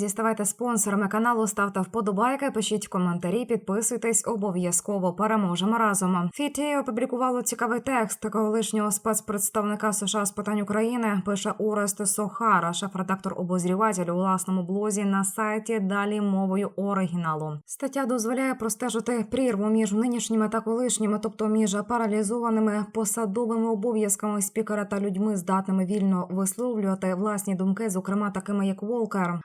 друзі, ставайте спонсорами каналу, ставте вподобайки, пишіть коментарі, підписуйтесь обов'язково. Переможемо разом. Фіті опублікувало цікавий текст колишнього спецпредставника США з питань України. Пише Орест Сохара, шеф-редактор обозріватель у власному блозі на сайті. Далі мовою оригіналу. Стаття дозволяє простежити прірву між нинішніми та колишніми, тобто між паралізованими посадовими обов'язками спікера та людьми, здатними вільно висловлювати власні думки, зокрема такими як Волкер.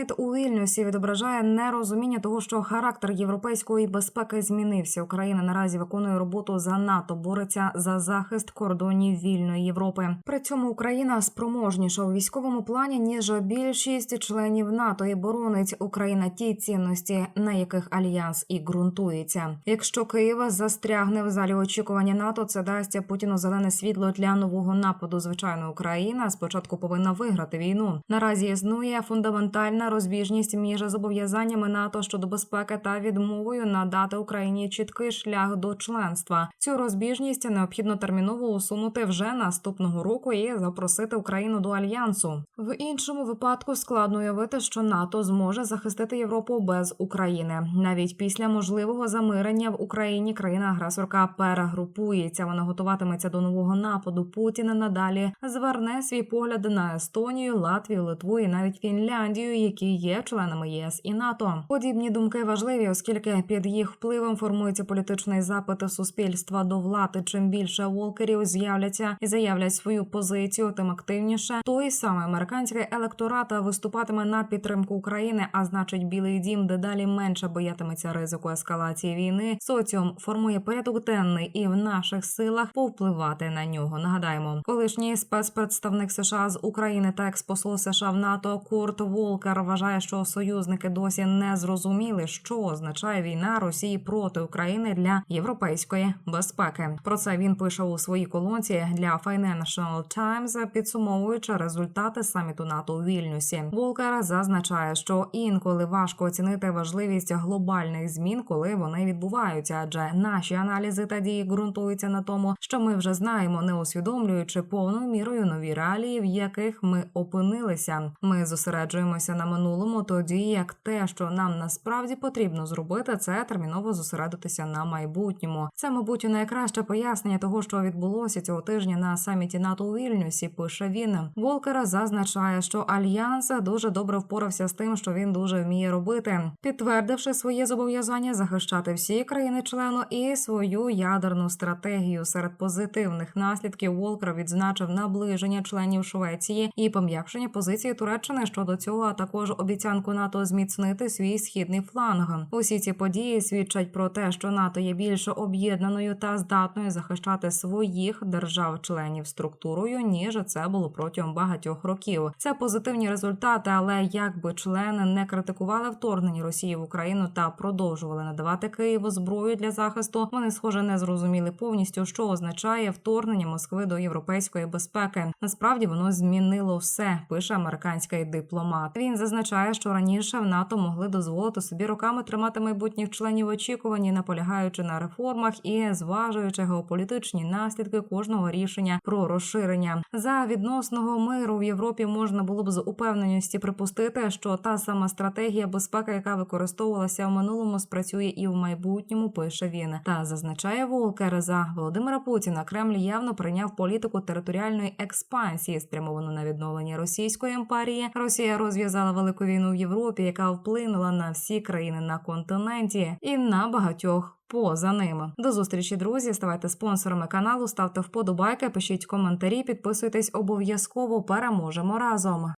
Саміт у Вільнюсі відображає нерозуміння того, що характер європейської безпеки змінився. Україна наразі виконує роботу за НАТО, бореться за захист кордонів вільної Європи. При цьому Україна спроможніша у військовому плані ніж більшість членів НАТО і боронить Україна ті цінності, на яких альянс і ґрунтується. Якщо Київ застрягне в залі очікування НАТО, це дасть Путіну зелене світло для нового нападу. Звичайно, Україна спочатку повинна виграти війну. Наразі існує фундаментальна розбіжність між зобов'язаннями НАТО щодо безпеки та відмовою надати Україні чіткий шлях до членства. Цю розбіжність необхідно терміново усунути вже наступного року і запросити Україну до альянсу. В іншому випадку складно уявити, що НАТО зможе захистити Європу без України. Навіть після можливого замирення в Україні країна-агресорка перегрупується. Вона готуватиметься до нового нападу. Путін надалі зверне свій погляд на Естонію, Латвію, Литву і навіть Фінляндію, які є членами ЄС і НАТО. Подібні думки важливі, оскільки під їх впливом формується політичний запит суспільства до влади. Чим більше волкерів з'являться і заявлять свою позицію, тим активніше той самий американський електорат виступатиме на підтримку України. А значить, білий дім дедалі менше боятиметься ризику ескалації війни. Соціум формує порядок денний, і в наших силах повпливати на нього. Нагадаємо, колишній спецпредставник США з України та експосол США в НАТО Курт Волкер вважає, що союзники досі не зрозуміли, що означає війна Росії проти України для європейської безпеки. Про це він пише у своїй колонці для Financial Times, підсумовуючи результати саміту НАТО у Вільнюсі. Волкер зазначає, що інколи важко оцінити важливість глобальних змін, коли вони відбуваються, адже наші аналізи та дії ґрунтуються на тому, що ми вже знаємо, не усвідомлюючи повною мірою нові реалії, в яких ми опинилися. Ми зосереджуємося на минулому, тоді як те, що нам насправді потрібно зробити, це терміново зосередитися на майбутньому. Це, мабуть, найкраще пояснення того, що відбулося цього тижня на саміті НАТО у Вільнюсі. Пише він. Волкера зазначає, що альянс дуже добре впорався з тим, що він дуже вміє робити, підтвердивши своє зобов'язання захищати всі країни-члену і свою ядерну стратегію. Серед позитивних наслідків Волкер відзначив наближення членів Швеції і пом'якшення позиції Туреччини щодо цього, а також обіцянку НАТО зміцнити свій східний фланг. Усі ці події свідчать про те, що НАТО є більш об'єднаною та здатною захищати своїх держав-членів структурою, ніж це було протягом багатьох років. Це позитивні результати, але якби члени не критикували вторгнення Росії в Україну та продовжували надавати Києву зброю для захисту, вони схоже не зрозуміли повністю, що означає вторгнення Москви до європейської безпеки. Насправді воно змінило все, пише американський дипломат. Він зазначає, що раніше в НАТО могли дозволити собі роками тримати майбутніх членів очікувані, наполягаючи на реформах і зважуючи геополітичні наслідки кожного рішення про розширення. За відносного миру в Європі можна було б з упевненістю припустити, що та сама стратегія безпеки, яка використовувалася в минулому, спрацює і в майбутньому. Пише він та зазначає Волкер за Володимира Путіна. Кремль явно прийняв політику територіальної експансії, спрямовану на відновлення російської імперії. Росія розв'язала велику війну в Європі, яка вплинула на всі країни на континенті і на багатьох. Поза ними до зустрічі, друзі. Ставайте спонсорами каналу, ставте вподобайки, пишіть коментарі, підписуйтесь обов'язково. Переможемо разом.